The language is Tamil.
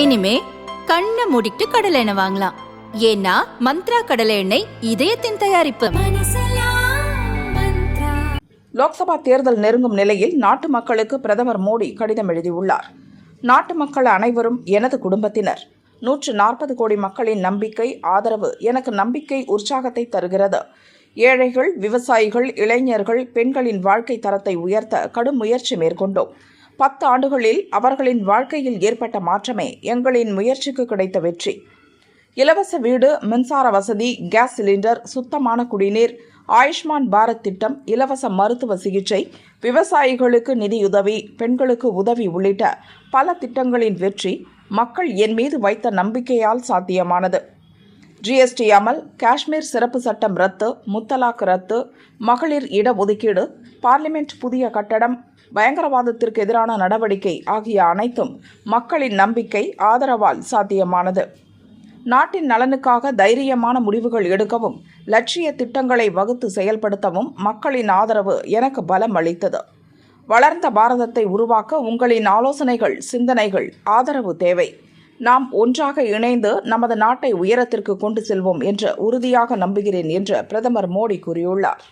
இனிமே கண்ணை மூடிட்டு கடலை எண்ணெய் வாங்கலாம். ஏன்னா மந்த்ரா கடலை எண்ணெய் இதயத்தின் தயாரிப்பு. லோக்சபா தேர்தல் நெருங்கும் நிலையில் நாட்டு மக்களுக்கு பிரதமர் மோடி கடிதம் எழுதியுள்ளார். நாட்டு மக்கள் அனைவரும் எனது குடும்பத்தினர். நூற்று நாற்பது கோடி மக்களின் நம்பிக்கை ஆதரவு எனக்கு நம்பிக்கை உற்சாகத்தை தருகிறது. ஏழைகள் விவசாயிகள் இளைஞர்கள் பெண்களின் வாழ்க்கை தரத்தை உயர்த்த கடும் முயற்சி மேற்கொண்டோம். பத்து ஆண்டுகளில் அவர்களின் வாழ்க்கையில் ஏற்பட்ட மாற்றமே எங்களின் முயற்சிக்கு கிடைத்த வெற்றி. இலவச வீடு மின்சார வசதி கேஸ் சிலிண்டர் சுத்தமான குடிநீர் ஆயுஷ்மான் பாரத் திட்டம் இலவச மருத்துவ சிகிச்சை விவசாயிகளுக்கு நிதியுதவி பெண்களுக்கு உதவி உள்ளிட்ட பல திட்டங்களின் வெற்றி மக்கள் என் மீது வைத்த நம்பிக்கையால் சாத்தியமானது. ஜிஎஸ்டி அமல் காஷ்மீர் சிறப்பு சட்டம் ரத்து முத்தலாக் ரத்து மகளிர் இடஒதுக்கீடு பார்லிமெண்ட் புதிய கட்டடம் பயங்கரவாதத்திற்கு எதிரான நடவடிக்கை ஆகிய அனைத்தும் மக்களின் நம்பிக்கை ஆதரவால் சாத்தியமானது. நாட்டின் நலனுக்காக தைரியமான முடிவுகள் எடுக்கவும் லட்சிய திட்டங்களை வகுத்து செயல்படுத்தவும் மக்களின் ஆதரவு எனக்கு பலம் அளித்தது. வளர்ந்த பாரதத்தை உருவாக்க உங்களின் ஆலோசனைகள் சிந்தனைகள் ஆதரவு தேவை. நாம் ஒன்றாக இணைந்து நமது நாட்டை உயரத்திற்கு கொண்டு செல்வோம் என்று உறுதியாக நம்புகிறேன் என்று பிரதமர் மோடி கூறியுள்ளார்.